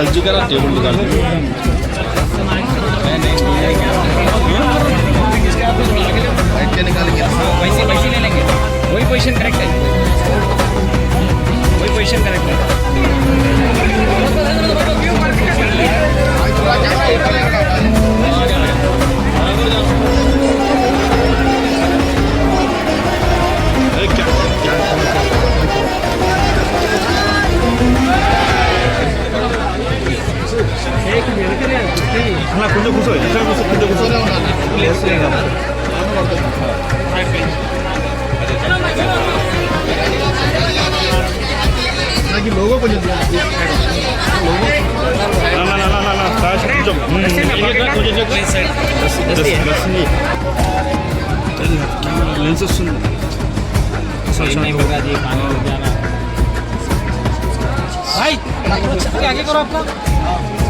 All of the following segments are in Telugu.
चल करा टेबल निकाल वैसे ले लेंगे। वही पोजीशन करेक्ट है। वही पोजिशन करेक्ट है। 하나 근데 구서 이탈 구서 근데 구서 나기 로고 보내줘 나나나나나나 49점 음 레슬링 렌즈 쓴 भाई आगे करो आपका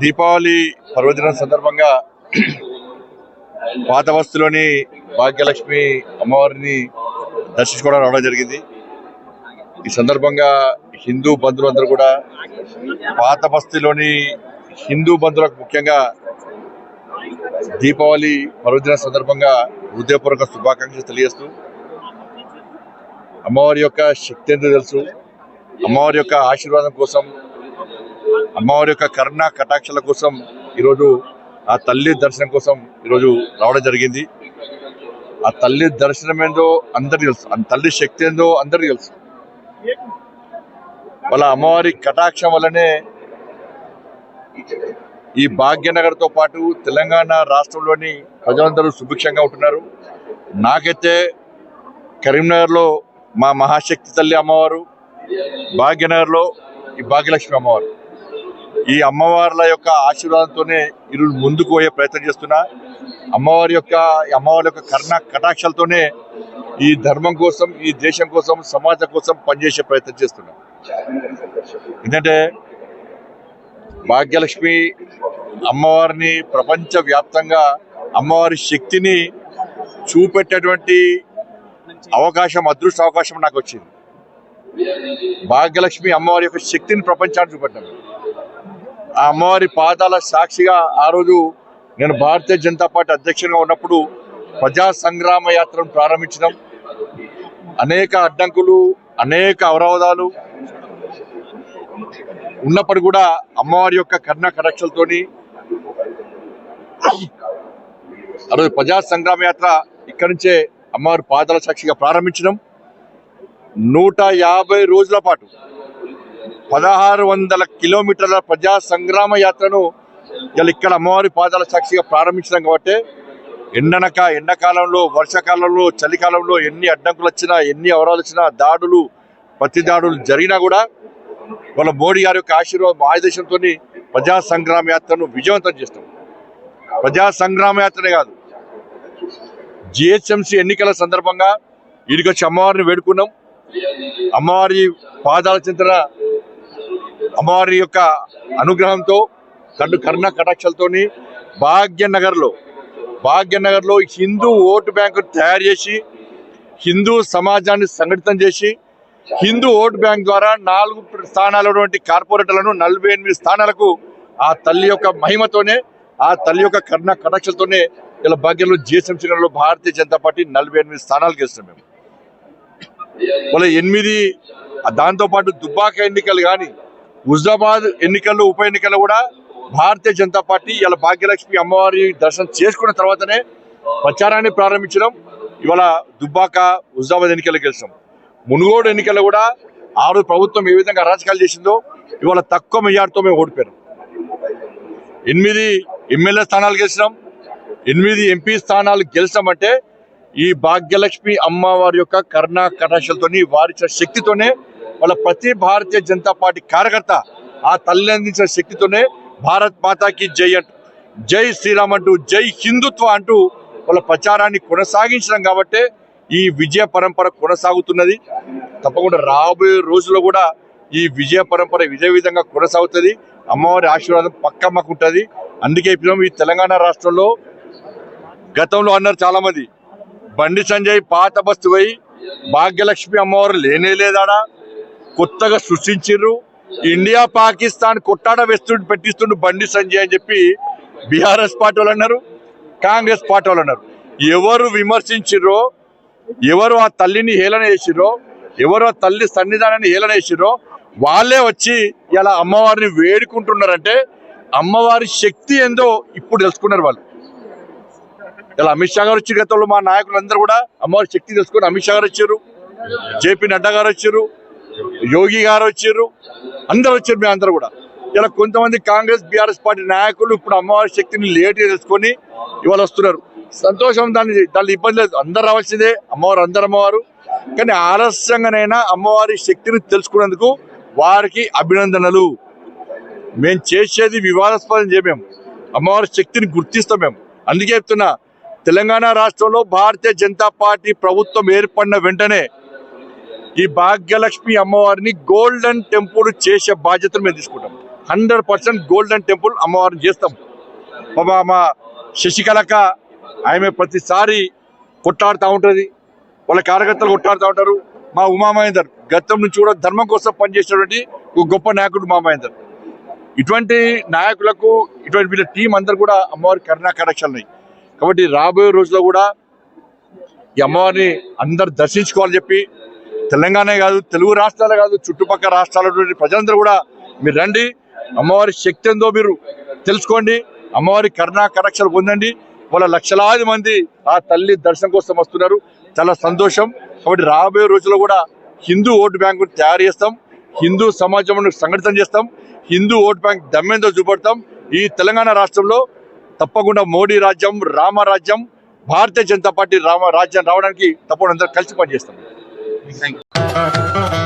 దీపావళి పర్వదినం సందర్భంగా పాతబస్తిలోని భాగ్యలక్ష్మి అమ్మవారిని దర్శించుకోవడం రావడం జరిగింది. ఈ సందర్భంగా హిందూ బంధువులందరూ కూడా పాత బస్తీలోని హిందూ బంధువులకు ముఖ్యంగా దీపావళి పర్వదినం సందర్భంగా హృదయపూర్వక శుభాకాంక్షలు తెలియజేస్తూ అమ్మవారి యొక్క శక్తి ఎంతో తెలుసు. అమ్మవారి యొక్క ఆశీర్వాదం కోసం అమ్మవారి యొక్క కరుణ కటాక్షల కోసం ఈరోజు ఆ తల్లి దర్శనం కోసం ఈరోజు రావడం జరిగింది. ఆ తల్లి దర్శనం ఏందో అందరికి తెలుసు. ఆ తల్లి శక్తి ఏందో అందరికి తెలుసు. వాళ్ళ అమ్మవారి కటాక్షం వల్లనే ఈ భాగ్యనగర్తో పాటు తెలంగాణ రాష్ట్రంలోని ప్రజలందరూ సుభిక్షంగా ఉంటున్నారు. నాకైతే కరీంనగర్లో మా మహాశక్తి తల్లి అమ్మవారు భాగ్యనగర్లో ఈ భాగ్యలక్ష్మి అమ్మవారు. ఈ అమ్మవార్ల యొక్క ఆశీర్వాదంతోనే ఈరోజు ముందుకు పోయే ప్రయత్నం చేస్తున్నా. అమ్మవారి యొక్క ఈ అమ్మవారి యొక్క కర్ణ కటాక్షాలతోనే ఈ ధర్మం కోసం ఈ దేశం కోసం సమాజం కోసం పనిచేసే ప్రయత్నం చేస్తున్నా. ఎందుకంటే భాగ్యలక్ష్మి అమ్మవారిని ప్రపంచవ్యాప్తంగా అమ్మవారి శక్తిని చూపెట్టేటువంటి అవకాశం అదృష్ట అవకాశం నాకు వచ్చింది. భాగ్యలక్ష్మి అమ్మవారి యొక్క శక్తిని ప్రపంచానికి చూపెట్టాను. ఆ అమ్మవారి పాదాల సాక్షిగా ఆ రోజు నేను భారతీయ జనతా పార్టీ అధ్యక్షుడిగా ఉన్నప్పుడు ప్రజా సంగ్రామ యాత్రను ప్రారంభించడం అనేక అడ్డంకులు అనేక అవరోధాలు ఉన్నప్పుడు కూడా అమ్మవారి యొక్క కర్ణ కరక్షలతోని ఆ రోజు ప్రజా సంగ్రామ యాత్ర ఇక్కడి నుంచే అమ్మవారి పాదాల సాక్షిగా ప్రారంభించడం నూట యాభై రోజుల పాటు పదహారు వందల కిలోమీటర్ల ప్రజా సంగ్రామ యాత్రను ఇలా ఇక్కడ అమ్మవారి పాదాల సాక్షిగా ప్రారంభించడం కాబట్టి ఎండనక ఎండాకాలంలో వర్షాకాలంలో చలికాలంలో ఎన్ని అడ్డంకులు వచ్చినా ఎన్ని అవరాలు వచ్చినా దాడులు ప్రతి దాడులు జరిగినా కూడా వాళ్ళ మోడీ గారి యొక్క ఆశీర్వాదం ఆయుధంతో ప్రజా సంగ్రామ యాత్రను విజయవంతం చేస్తాం. ప్రజా సంగ్రామ యాత్రనే కాదు. జిహెచ్ఎంసీ ఎన్నికల సందర్భంగా వీడికి వచ్చి అమ్మవారిని వేడుకున్నాం. అమ్మవారి పాదాల చింతన అమ్మవారి యొక్క అనుగ్రహంతో కన్ను కర్ణ కటాక్షలతోని భాగ్యనగర్లో భాగ్యనగర్లో హిందూ ఓటు బ్యాంకు తయారు చేసి హిందూ సమాజాన్ని సంఘటితం చేసి హిందూ ఓటు బ్యాంక్ ద్వారా నాలుగు స్థానాలు ఉన్నటువంటి కార్పొరేటర్లను నలభై ఎనిమిది స్థానాలకు ఆ తల్లి యొక్క మహిమతోనే ఆ తల్లి యొక్క కర్ణ కటాక్షలతోనే ఇలా భాగ్యంలో జిఎస్ఎంసీ భారతీయ జనతా పార్టీ నలభై ఎనిమిది స్థానాలు గెలిచినాం మేము. వాళ్ళ ఎనిమిది దాంతో పాటు దుబ్బాక ఎన్నికలు కానీ హుజాబాద్ ఎన్నికల్లో ఉప ఎన్నికల్లో కూడా భారతీయ జనతా పార్టీ ఇలా భాగ్యలక్ష్మి అమ్మవారి దర్శనం చేసుకున్న తర్వాతనే ప్రచారాన్ని ప్రారంభించడం ఇవాళ దుబ్బాక హుజాబాద్ ఎన్నికల్లో గెలిచాం మునుగోడు ఎన్నికల్లో కూడా ఆరు ప్రభుత్వం ఏ విధంగా అరాచకాలు చేసిందో ఇవాళ తక్కువ మెజార్టీతో మేము ఓడిపోయాం ఎనిమిది ఎమ్మెల్యే స్థానాలు గెలిచినాం. ఎనిమిది ఎంపీ స్థానాలు గెలిచామంటే ఈ భాగ్యలక్ష్మి అమ్మవారి యొక్క కర్ణ కటాక్షలతోని వారిచ్చిన శక్తితోనే వాళ్ళ ప్రతి భారతీయ జనతా పార్టీ కార్యకర్త ఆ తల్లి అందించిన శక్తితోనే భారత్ మాతాకి జై అంటూ జై శ్రీరామ్ అంటూ జై హిందుత్వ అంటూ వాళ్ళ ప్రచారాన్ని కొనసాగించడం కాబట్టే ఈ విజయ పరంపర కొనసాగుతున్నది. తప్పకుండా రాబోయే రోజుల్లో కూడా ఈ విజయ పరంపర ఇదే విధంగా కొనసాగుతుంది. అమ్మవారి ఆశీర్వాదం పక్క మాకుంటుంది. అందుకే ఈ తెలంగాణ రాష్ట్రంలో గతంలో అన్నారు చాలా మంది బండి సంజయ్ పాత బస్తు పోయి భాగ్యలక్ష్మి అమ్మవారు లేనే లేదాడా? కొత్తగా సృష్టించిర్రు. ఇండియా పాకిస్తాన్ కొట్టాడ వేస్తుండు పెట్టిస్తుండు బండి సంజయ్ అని చెప్పి బీఆర్ఎస్ పార్టీ వాళ్ళు అన్నారు కాంగ్రెస్ పార్టీ వాళ్ళు అన్నారు. ఎవరు విమర్శించిర్రో ఎవరు ఆ తల్లిని హేళన చేసిరో ఎవరు ఆ తల్లి సన్నిధానాన్ని హేళన చేసిరో వాళ్ళే వచ్చి ఇలా అమ్మవారిని వేడుకుంటున్నారంటే అమ్మవారి శక్తి ఏందో ఇప్పుడు తెలుసుకున్నారు వాళ్ళు. ఇలా అమిత్ షా గారు వచ్చి గతంలో మా నాయకులందరూ కూడా అమ్మవారి శక్తి తెలుసుకుని అమిత్ షా గారు వచ్చారు జేపీ నడ్డా గారు వచ్చారు యోగి గారు వచ్చారు అందరు వచ్చారు మేము అందరూ కూడా. ఇలా కొంతమంది కాంగ్రెస్ బీఆర్ఎస్ పార్టీ నాయకులు ఇప్పుడు అమ్మవారి శక్తిని లేట్గా తెలుసుకొని ఇవాళ వస్తున్నారు. సంతోషం దాన్ని దాని ఇబ్బంది లేదు. అందరు రావాల్సిందే అమ్మవారు అందరు అమ్మవారు. కానీ ఆలస్యంగానైనా అమ్మవారి శక్తిని తెలుసుకునేందుకు వారికి అభినందనలు. మేము చేసేది వివాదాస్పదం చేయమేం అమ్మవారి శక్తిని గుర్తిస్తాం మేము. అందుకే చెప్తున్నా తెలంగాణ రాష్ట్రంలో భారతీయ జనతా పార్టీ ప్రభుత్వం ఏర్పడిన వెంటనే ఈ భాగ్యలక్ష్మి అమ్మవారిని గోల్డెన్ టెంపుల్ చేసే బాధ్యతను మేము తీసుకుంటాం. హండ్రెడ్ పర్సెంట్ గోల్డెన్ టెంపుల్ అమ్మవారిని చేస్తాం. మా మా శశికళక ఆమె ప్రతిసారి కొట్టాడుతూ ఉంటుంది. వాళ్ళ కార్యకర్తలు కొట్టాడుతూ ఉంటారు. మా ఉమామహేందర్ గతం నుంచి కూడా ధర్మం కోసం పనిచేసినటువంటి ఒక గొప్ప నాయకుడు ఉమామహేందర్ ఇటువంటి నాయకులకు ఇటువంటి వీళ్ళ టీం అందరు కూడా అమ్మవారి కరుణా కటాక్షాలు ఉన్నాయి. కాబట్టి రాబోయే రోజుల్లో కూడా ఈ అమ్మవారిని అందరు దర్శించుకోవాలని చెప్పి తెలంగాణ కాదు తెలుగు రాష్ట్రాలే కాదు చుట్టుపక్కల రాష్ట్రాల ప్రజలందరూ కూడా మీరు రండి. అమ్మవారి శక్తి ఎంతో మీరు తెలుసుకోండి. అమ్మవారి కరుణా కరక్షలు పొందండి. వాళ్ళ లక్షలాది మంది ఆ తల్లి దర్శనం కోసం వస్తున్నారు. చాలా సంతోషం. కాబట్టి రాబోయే రోజుల్లో కూడా హిందూ ఓటు బ్యాంకు తయారు చేస్తాం. హిందూ సమాజంను సంఘటితం చేస్తాం. హిందూ ఓట్ బ్యాంక్ దమ్మేందో చూపెడతాం. ఈ తెలంగాణ రాష్ట్రంలో తప్పకుండా మోడీ రాజ్యం రామరాజ్యం భారతీయ జనతా పార్టీ రామ రాజ్యం రావడానికి తప్పకుండా అందరూ కలిసి పనిచేస్తాం. Thank you